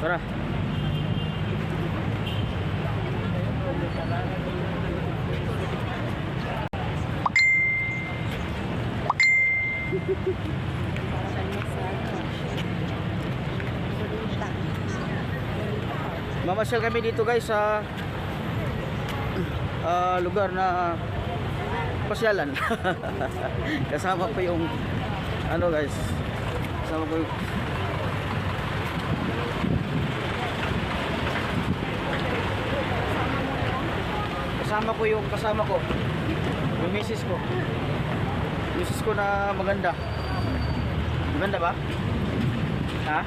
Tara. Mamasyal kami dito guys sa ah, lugar na pasyalan. Kasama po yung ano guys. Kasama po yung Kasama ko yung kasama ko. Yung misis ko. Misis ko na maganda. Maganda ba? Ha?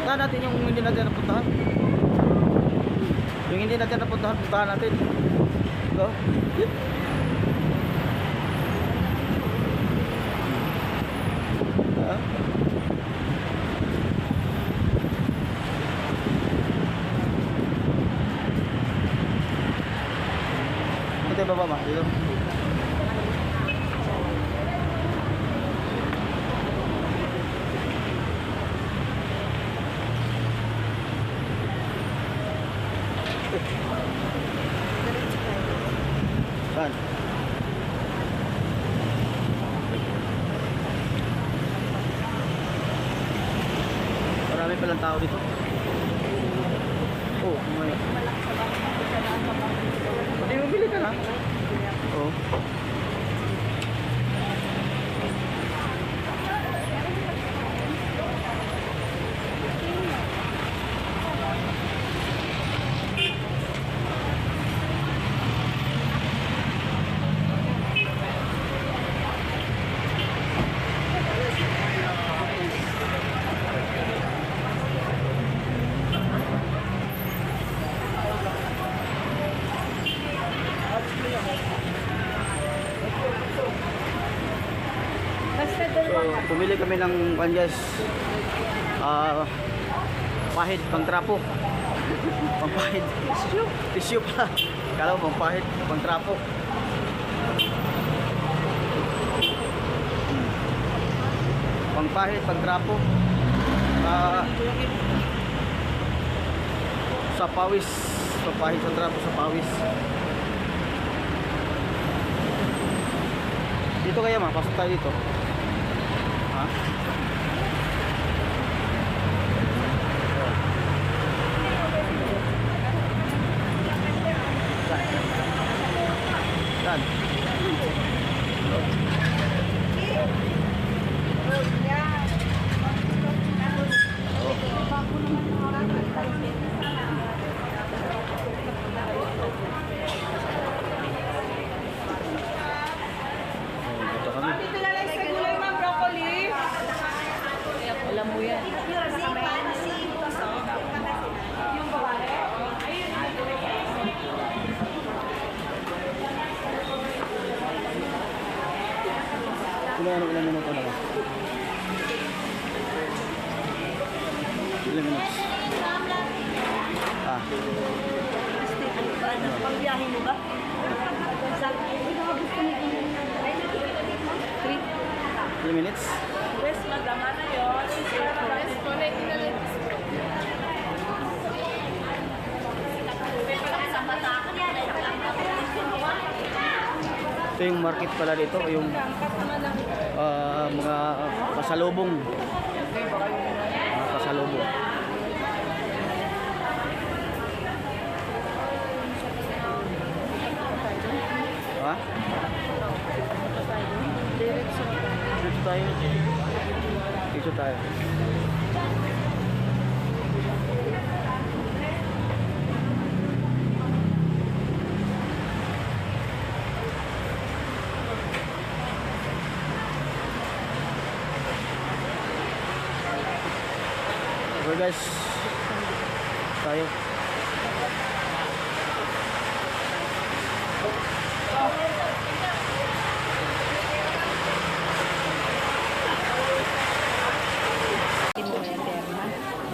Puntahan natin yung hindi natin napuntahan. Yung hindi natin napuntahan, puntahan natin. Ito. Ha? Ito baba ma, dito. Saan? Marami palang tao dito. Oh, may. Hindi mo bili ka na? Oh. Basta So, dalawa. Pumili kami ng one guys. Ah, pahid pang trapo. Pampahid. Tissue. Tissue pala. Kala mo pampahid pang trapo. Hmm. Pangpahid, pang trapo. Ah, sa pawis. Pampahid sa trapo sa pawis. Dito kaya ma, pasok tayo dito. Ha? Saan? Oh, dito kami. Dito na lang sa gulay ng broccoli. Alam mo yan. Ilan ano ilang minuto na ba? Ilang minutes? Ah, Pagbiyahe mo ba? Three. minutes? West, madama na yun. West, connect na lang. Ito yung market pala dito, yung ah, mga pasalubong. Mga pasalubong. Dito tayo. Dito tayo. So guys, tayo.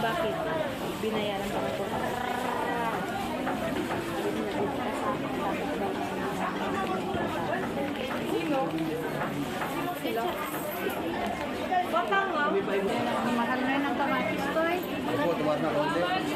Bakit? Binayaran pa ako. Sino? Sino? Sino? Bata. Mahal na yun ang kamatis. 这个是我们的。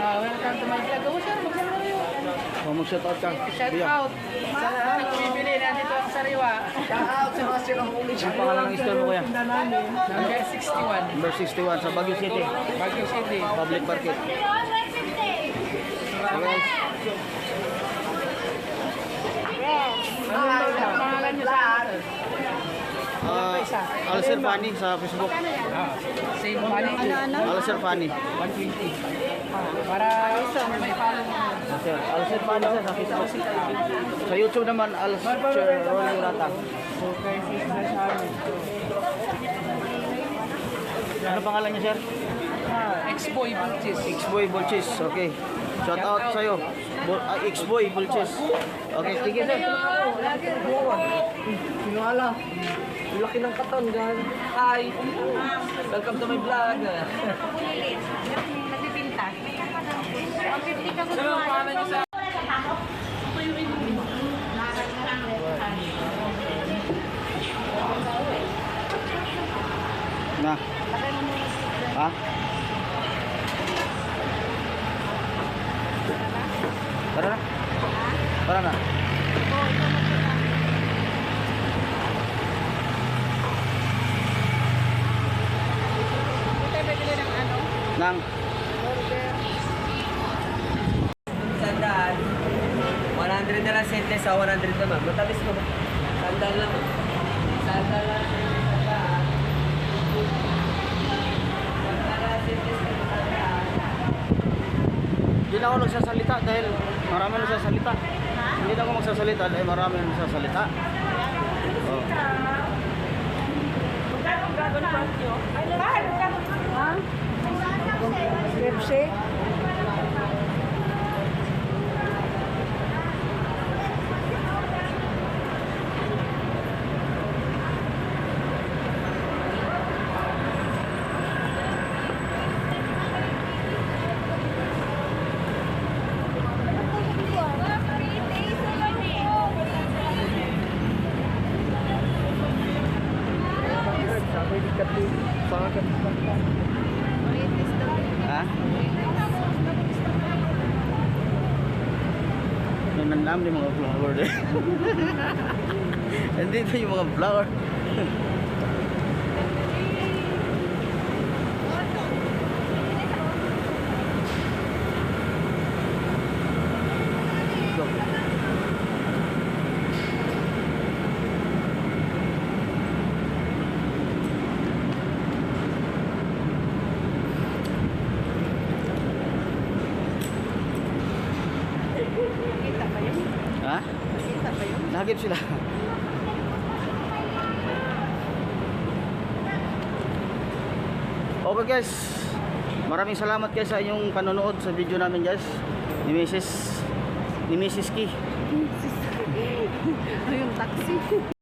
Uh, welcome to my vlog. Oh, sir, mag-shout out kayo. Shout out ka. Shout Sa lahat ng bibili, nandito ako sa out sa mga sirahuli. Ang pangalan ng store mo, Number 61. Number 61 sa Baguio City. Baguio City. Public Market. Uh, Alcer Fanny sa Facebook. Same money. Ano, ano? Alcer Fanny. 120. Para may follow mo. Alcer, Alcer Fanny sir, sa Facebook. Sa YouTube naman, Alcer Rolling Rata. Sa amin. Ano pangalan niya sir? Ex-boy Bunches. X-Boy Bulches. Okay. Shout out sa'yo. Bo- ah, X-Boy Bulches. Okay, sige sir. Sino alam? Ang laki ng katon, gan. Hi! Welcome to my vlog. Nagpipinta. Ang 50 ka sa... Na. Ha? Tara na. Tara na. Nang Sandaan. 100 na lang sente sa 100 naman. Matamis ko ba? Sandaan lang. Sandaan lang sente sa sandaan. Sandaan lang sente sa sandaan. Hindi na ako nagsasalita dahil marami nagsasalita. Hindi na ako magsasalita dahil marami nagsasalita. Oh. Pepsi? Ha? Nanandam din mga flower. Nandito yung mga flower. Ha? Nagip sila. Okay guys. Maraming salamat guys sa inyong panonood sa video namin guys. Ni Mrs. Ni Mrs. Ki. Yung taxi.